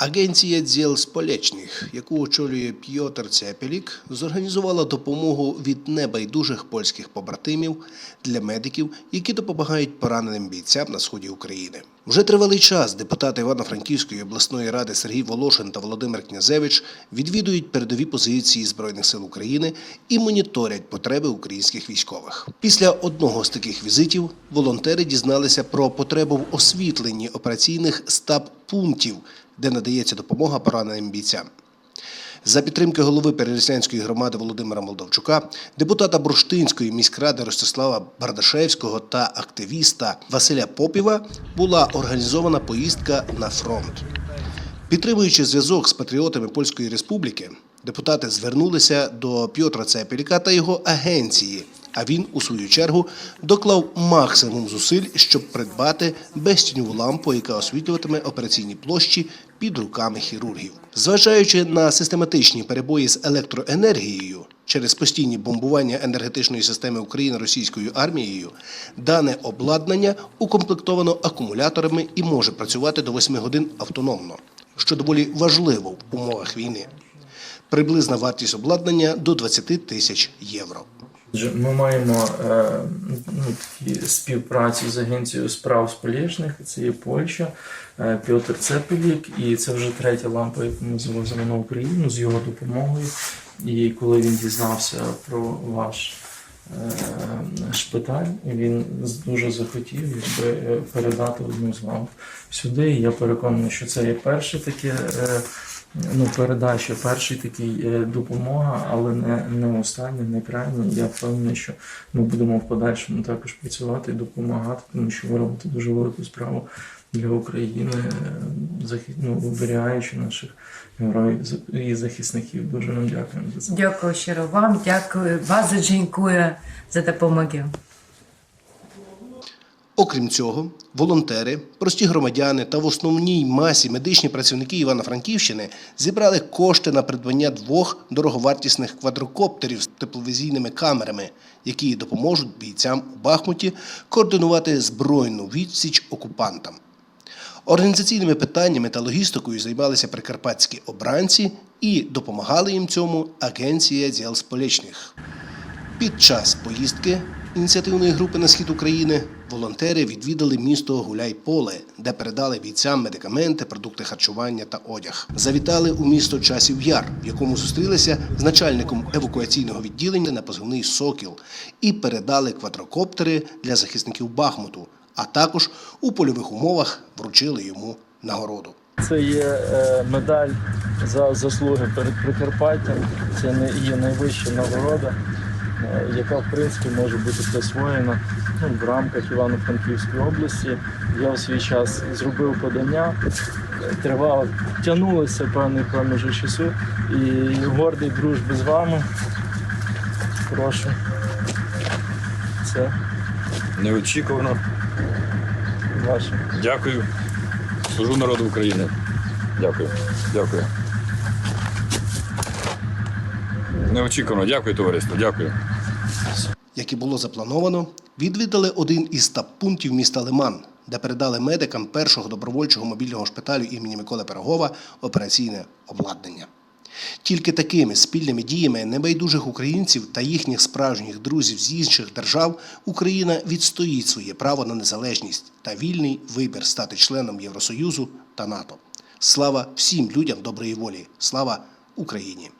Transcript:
Агенція діл сполечних, яку очолює Пьотр Цепелік, зорганізувала допомогу від небайдужих польських побратимів для медиків, які допомагають пораненим бійцям на сході України. Вже тривалий час депутати Івано-Франківської обласної ради Сергій Волошин та Володимир Князевич відвідують передові позиції Збройних сил України і моніторять потреби українських військових. Після одного з таких візитів волонтери дізналися про потребу в освітленні операційних стаб-пунктів, де надається допомога пораненим бійцям. За підтримки голови Переяслянської громади Володимира Молдовчука, депутата Бурштинської міськради Ростислава Бардашевського та активіста Василя Попіва була організована поїздка на фронт. Підтримуючи зв'язок з патріотами Польської Республіки, депутати звернулися до Пьотра Цепеліка та його агенції. А він, у свою чергу, доклав максимум зусиль, щоб придбати безтіньову лампу, яка освітлюватиме операційні площі під руками хірургів. Зважаючи на систематичні перебої з електроенергією через постійні бомбування енергетичної системи України російською армією, дане обладнання укомплектовано акумуляторами і може працювати до 8 годин автономно, що доволі важливо в умовах війни. Приблизна вартість обладнання до 20 тисяч євро. Ми маємо е, ну, такі співпрацю з агенцією справ сполічних, це є Польща, е, Пьотр Цепелік, і це вже третя лампа, яку ми завозимо на Україну з його допомогою. І коли він дізнався про ваш е, шпиталь, він дуже захотів передати одну з ламп сюди. І я переконаний, що це є перше таке. Ну, передача, перший такий е, допомога, але не, не останній, не крайній. Я впевнений, що ми будемо в подальшому також працювати і допомагати, тому що ви робите дуже велику справу для України, е, ну, оберігаючи наших героїв і захисників. Дуже вам дякуємо за це. Дякую щиро вам, дякую. Bardzo dziękuję за допомоги. Окрім цього, волонтери, прості громадяни та в основній масі медичні працівники Івано-Франківщини зібрали кошти на придбання двох дороговартісних квадрокоптерів з тепловізійними камерами, які допоможуть бійцям у Бахмуті координувати збройну відсіч окупантам. Організаційними питаннями та логістикою займалися прикарпатські обранці і допомагали їм цьому агенція діл. Під час поїздки ініціативної групи на схід України волонтери відвідали місто Гуляйполе, де передали бійцям медикаменти, продукти харчування та одяг. Завітали у місто Часів Яр, в якому зустрілися з начальником евакуаційного відділення на позивний Сокіл і передали квадрокоптери для захисників Бахмуту, а також у польових умовах вручили йому нагороду. Це є е, медаль за заслуги перед Прикарпаттям. Це є найвища нагорода, яка в принципі може бути присвоєна ну, в рамках Івано-Франківської області. Я в свій час зробив подання, е, тривало, тягнулося певний проміжок часу і гордий дружби з вами. Прошу. Це Неочікувано. ваше. Дякую. Служу народу України. Дякую. Дякую. Неочікувано. Дякую, товариство. Дякую. як і було заплановано, відвідали один із стаб-пунктів міста Лиман, де передали медикам першого добровольчого мобільного шпиталю імені Миколи Пирогова операційне обладнання. Тільки такими спільними діями небайдужих українців та їхніх справжніх друзів з інших держав Україна відстоїть своє право на незалежність та вільний вибір стати членом Євросоюзу та НАТО. Слава всім людям доброї волі! Слава Україні!